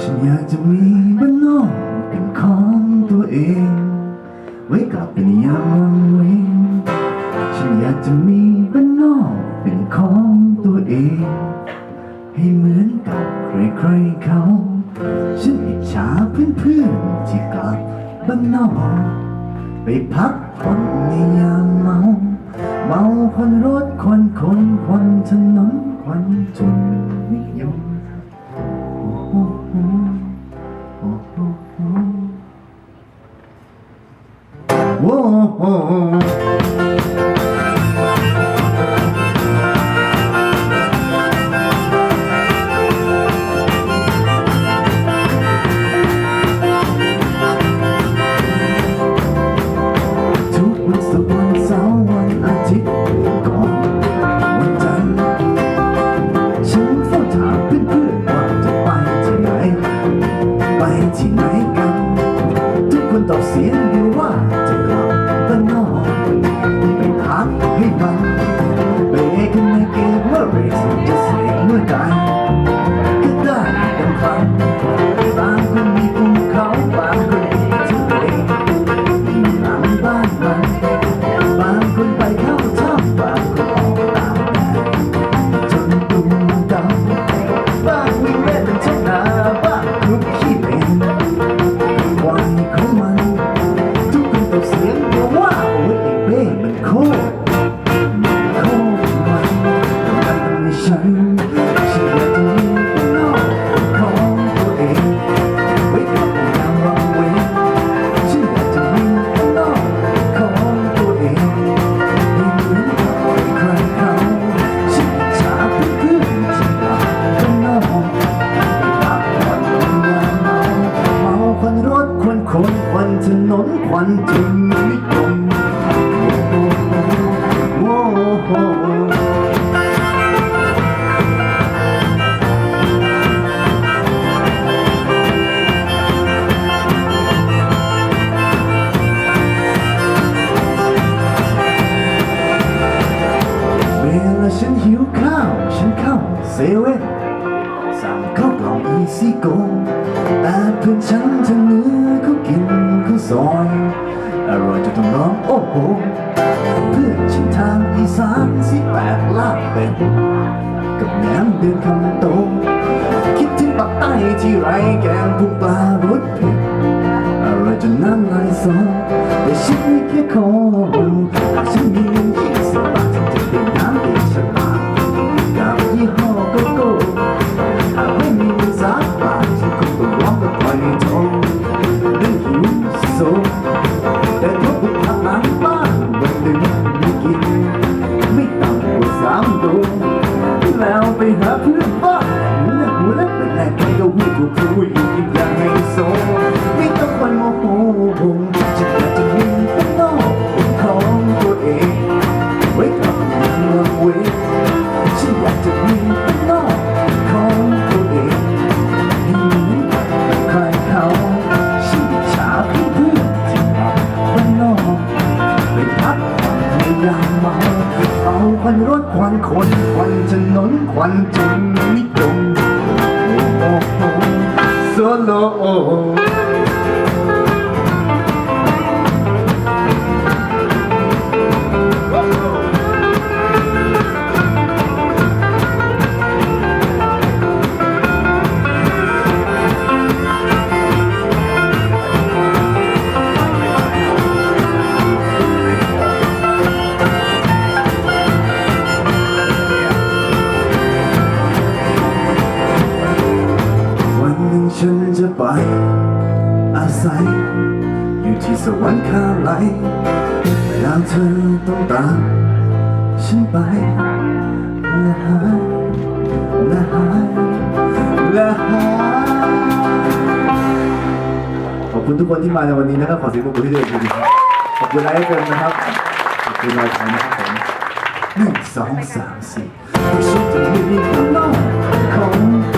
ฉันอยากจะมีบ้านนอกเป็นของตัวเอง ไว้กลับเป็นยามวังเวงฉันอยากจะมีบ้านนอกเป็นของตัวเอง ให้เหมือนกับใครๆเขา ฉันอิจฉาเพื่อนๆที่กลับบ้านนอก ไปพักผ่อนในยามเมา เมาคนรถควันคนควันถนนควันจน 200 เซเว่นสั่งข้าวกล่องอีซี่โกแต่เพื่อนฉันทางเนื้อเขากินข้าวซอย อร่อยจนต้องร้องโอ้โห เพื่อนฉันทางอีสานสิแปดลาบเป็ดกับแหนมเดือนคำโต คิดถึงปักใต้ที่ไรแกงพุงปลารสเผ็ดอะไรจนน้ำลายสอแต่ฉันไม่แค่ขอหากฉันมี ไปหาเพื่อนบ้านหัวหน้าหัวหน้าไปแลกกันก็วิ่งกผู้หญิงอีกอย่ น ไป อาศัย อยู่ที่สวรรค์คาไหลแล้วเธอต้องตามฉันไปและหายและหายและหายขอบคุณทุกคนที่มาในวันนี้นะครับขอเสียงปรบมือให้ด้วยครับขอบคุณไลฟ์เกินนะครับขอบคุณไลฟ์นะครับผมหนึ่งสองสามสี่ฉันจะมีข้างนอกของ